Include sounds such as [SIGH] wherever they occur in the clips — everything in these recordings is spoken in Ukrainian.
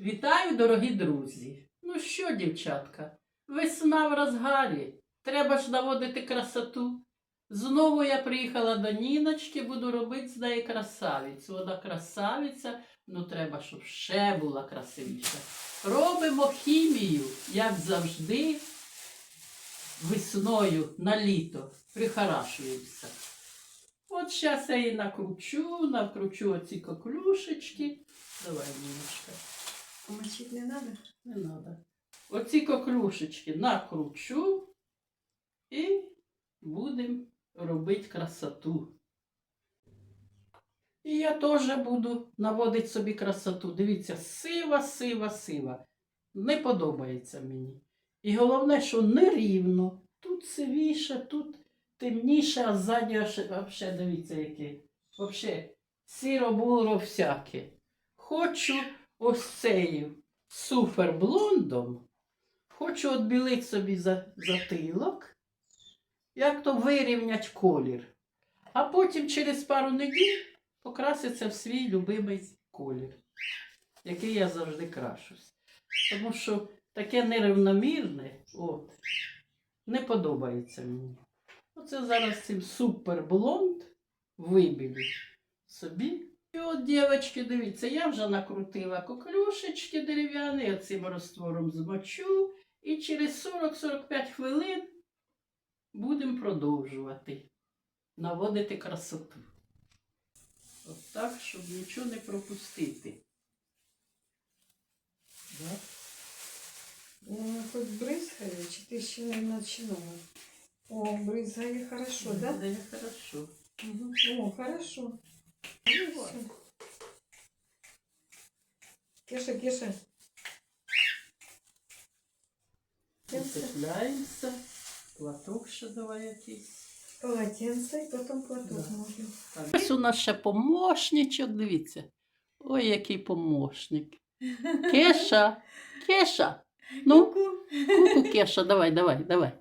Вітаю, дорогі друзі! Ну що, дівчатка, весна в розгарі. Треба ж наводити красоту. Знову я приїхала до Ніночки, буду робити з неї красавицю. Вона красавиця, ну треба, щоб ще була красивіша. Робимо хімію, як завжди, весною на літо. Прихорашуємося. От зараз я її накручу, накручу оці коклюшечки. Давай, Ніночка. Мочить не надо? Не треба. Оці коклюшечки накручу і будемо робити красоту. І я теж буду наводити собі красоту. Дивіться, сива, сива, сива. Не подобається мені. І головне, що нерівно. Тут сивіше, тут темніше, а ззаді взагалі, дивіться, яке. Взагалі, сіро-буро всяке. Хочу ось цею суперблондом. Хочу відбілити собі затилок, як то вирівнять колір. А потім через пару неділь покраситься в свій любимий колір, який я завжди крашусь. Тому що таке нерівномірне, от, не подобається мені. Оце зараз цим суперблонд вибілю собі. І от, дівчатки, дивіться, я вже накрутила коклюшечки дерев'яні, я цим розтвором змочу. І через 40-45 хвилин будемо продовжувати наводити красоту. От так, щоб нічого не пропустити. Да? Ну, хоть брызгає, чи ти ще не починала? О, брызгає хорошо, да? Да, хорошо. Мгм. О, хорошо. Ну, всё. Кеша, Кеша. Цепляємося. Платок ще давай якийсь. Полотенце і потім платок Да. можна. Ось у нас ще помощничок, дивіться. Ой, який помощник. [LAUGHS] Кеша, Кеша. Ну, куку, Кеша, давай, давай, давай.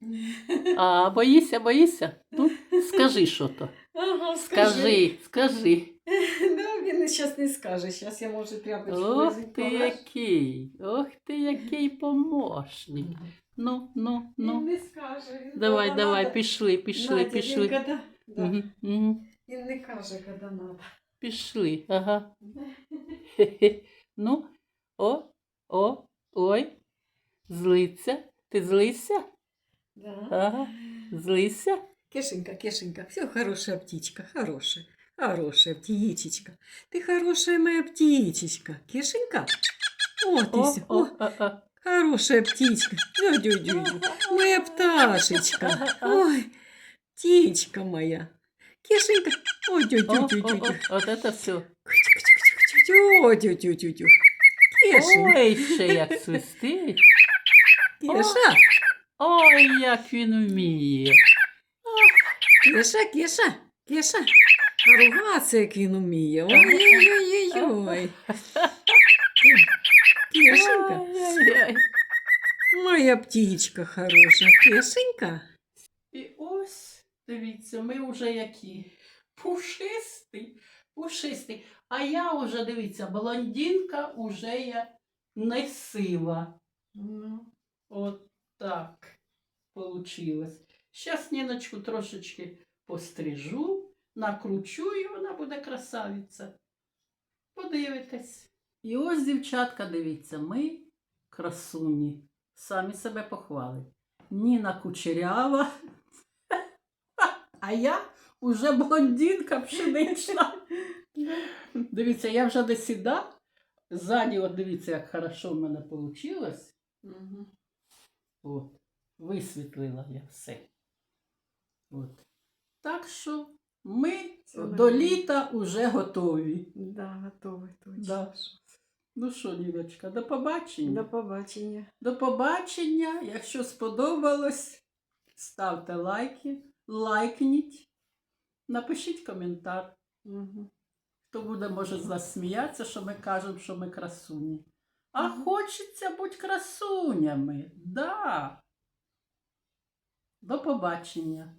[LAUGHS] А, боїся, боїся? Ну, скажи що то. Ага, Скажи, скажи. [LAUGHS] Да, він зараз не скаже. Зараз я можу тряпочку Ох ти який, ох ти який помощник. Ну, ну, Він ну. не скаже. Він Давай, коли давай, пішли, пішли, Надя, пішли. Він, коли... да. Мгм, мгм. він не каже, коли треба. Пішли, ага. Хе-хе. [LAUGHS] Ну, о, о, ой. Злиться. Ти злися? Да. Ага. Злися? Кешенька, Кешенька, все хорошая птичка, хорошая, хорошая птичечка. Ты хорошая моя птичечка, Кешенька. Вот и О, всё. о, О, а, а. хорошая птичка. Дю-дю-дю-дю. Моя пташечка. [LAUGHS] Ой, птичка моя. Кешенька. Ой, О, о, дю-дю-дю-дю. о, от это все. Ой, дю-дю-дю-дю. Кешенька, Ой, ще як свистить. Кеша, Ой, як він вміє. Кеша, Кеша, Кеша. Ругатися, як він уміє. Ой-ой-ой-ой. Кешенька. Моя птичка хороша. Кешенька. І ось, дивіться, ми вже які. Пушистий, пушистий. А я вже, дивіться, блондинка уже я не сива. Ну, От так получилось. Зараз Ніночку трошечки пострижу, накручу і вона буде красавиця. Подивитесь. І ось, дівчатка, дивіться, ми красуні. Самі себе похвалимо. Ніна кучерява. А я уже блондинка пшенична. Дивіться, я вже не сіда. Ззаді, от дивіться, як хорошо в мене вийшло. Мгм. От, висвітлила я все. От. Так що ми Це до літа вже готові. Да, готовий точно. Да. Ну що, Ніночка, до побачення. До побачення. До побачення. Якщо сподобалось, ставте лайки, лайкніть, напишіть коментар. Мгм. Хто буде, може, з нас сміятися, що ми кажемо, що ми красуні. А Мгм. хочеться бути красунями. Да. До побачення,